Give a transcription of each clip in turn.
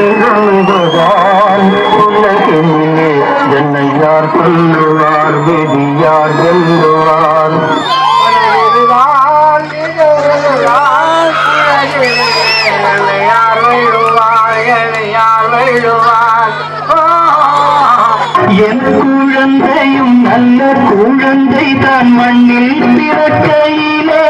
இருந்துதான் உலகிலே என்னை யார் சொல்லுவார் விதி யார் வெல்லுவார் என் குழந்தையும் நல்ல குழந்தை தான் மண்ணில் பிறக்கையிலே.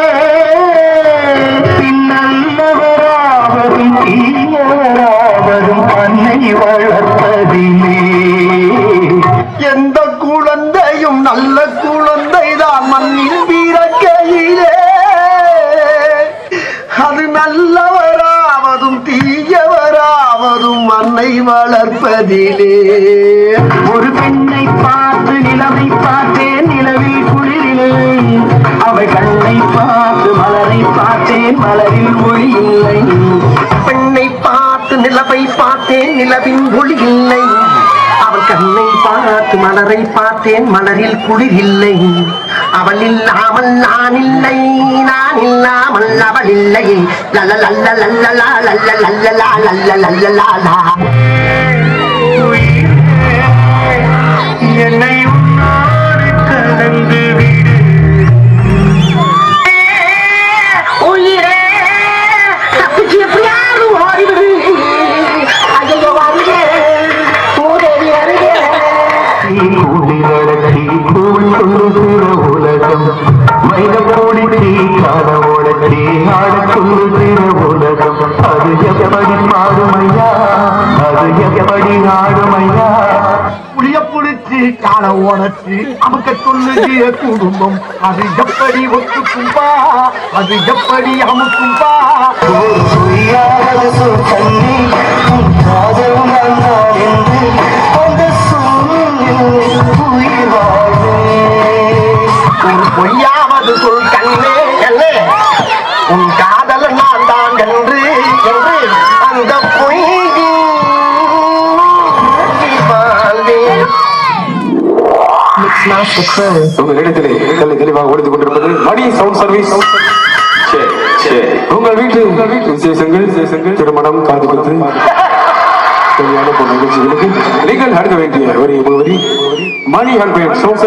வளர்ப்பதிலே ஒரு பெண்ணை பார்த்து நிலவை பார்த்தேன் நிலவில் குளிரிலே அவள் கண்ணை பார்த்து மலரை பார்த்தேன் மலரில் மொழி இல்லை பெண்ணை பார்த்து நிலவை பார்த்தேன் நிலவின் ஒளி இல்லை அவள் கண்ணை பார்த்து மலரை பார்த்தேன் மலரில் குளிர் இல்லை அவள் இல்லாமல் நான் இல்லை நான் இல்லாமல் அவள் இல்லை லல்ல லல்ல லல்ல லா லல்ல லல்ல லா லல்ல லல்ல கூடிலடக்கி கூழ் சொல்லுகிற உலகம். மைத கூடி காட ஓடச்சி ஆட சொல்லுகிற உலகம். அது எப்படி மாறுமையா? அது எப்படி ஆடுமையா புளிய புளிச்சு கால உடச்சு அமுக்க சொல்லுகிற குடும்பம். அது எப்படி ஒத்துக்கும்பா அது எப்படி அமுக்கும்பா தண்ணி காதல் என்று அந்த பொய்யாவது சொல் கண்ணே கண்ணே உன் காதல் நான் தான் கன்று என்று அந்த பொய் வாழ்வேன் உங்கள் இடத்திலே தெளி தெளிவாக ஓடித்துக் கொண்டிருப்பது மணி சவுண்ட் சர்வீஸ் சரி, சரி. உங்கள் வீட்டு உங்கள் வீட்டு விசேஷங்கள் விசேஷங்கள் திருமணம் காது தேவையான கல்யாண நிகழ்ச்சிகளுக்கு நீங்கள் அடுக்க வேண்டிய ஒரு முகவரி மணி ஹண்ட்ரட் சவுண்ட்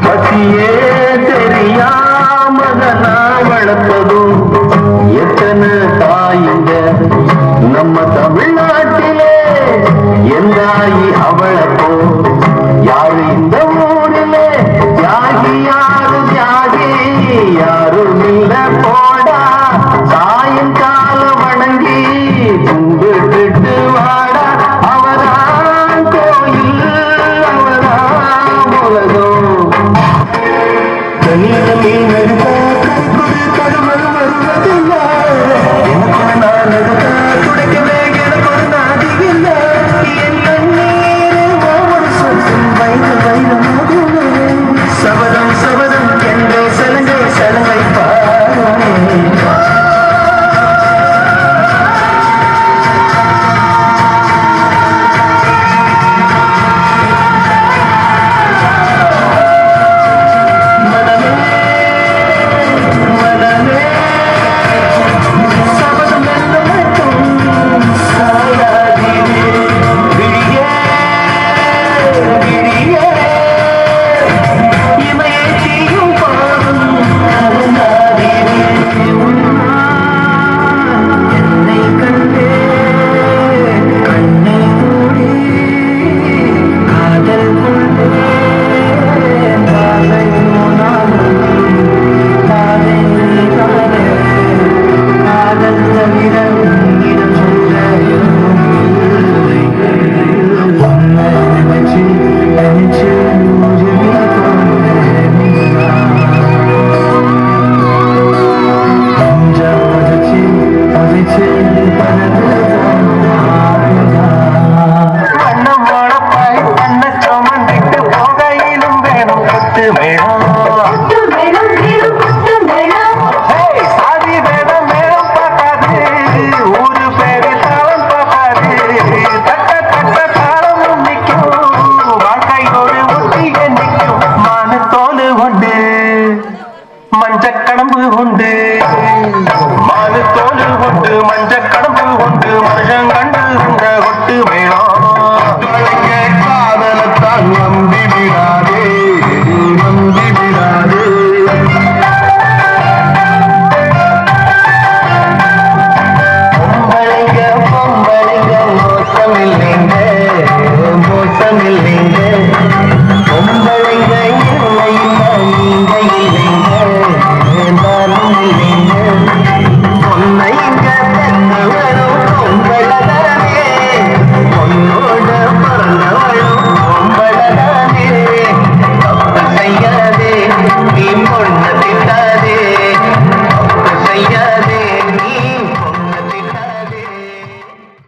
பசியே எனக்கு நான் எடுத்தா துடைக்கவே মুসলমানদের